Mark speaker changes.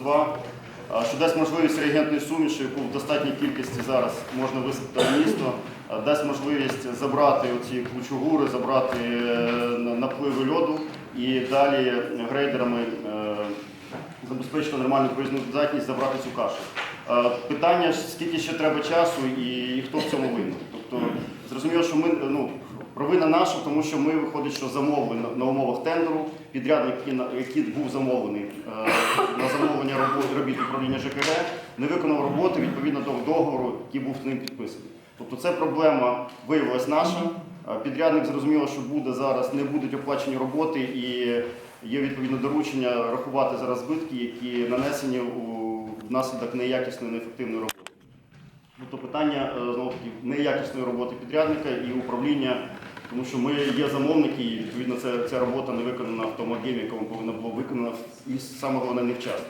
Speaker 1: 2, що дасть можливість реагентної суміші, яку в достатній кількості зараз можна висипати в місто, дасть можливість забрати оці кучугури, забрати е, напливи льоду і далі грейдерами е, забезпечити нормальну проїзну здатність забрати цю кашу. Питання скільки ще треба часу і хто в цьому винен. Зрозуміло, що ми ну, провина наша, тому що ми виходить, що замовили на, умовах тендеру підрядник, який, був замовлений е, на замовлення робот, робіт управління ЖКГ, не виконав роботи відповідно до договору, який був з ним підписаний. Тобто це проблема виявилась наша. Е, Підрядник зрозуміло, що буде зараз, не будуть оплачені роботи і є відповідне доручення рахувати зараз збитки, які нанесені внаслідок неякісної, неефективної роботи. Тобто питання е, знову таки неякісної роботи підрядника і управління, тому що ми є замовники, і відповідно ця, ця робота не виконана в тому об'ємі, якому повинна була виконана, і саме головне невчасно.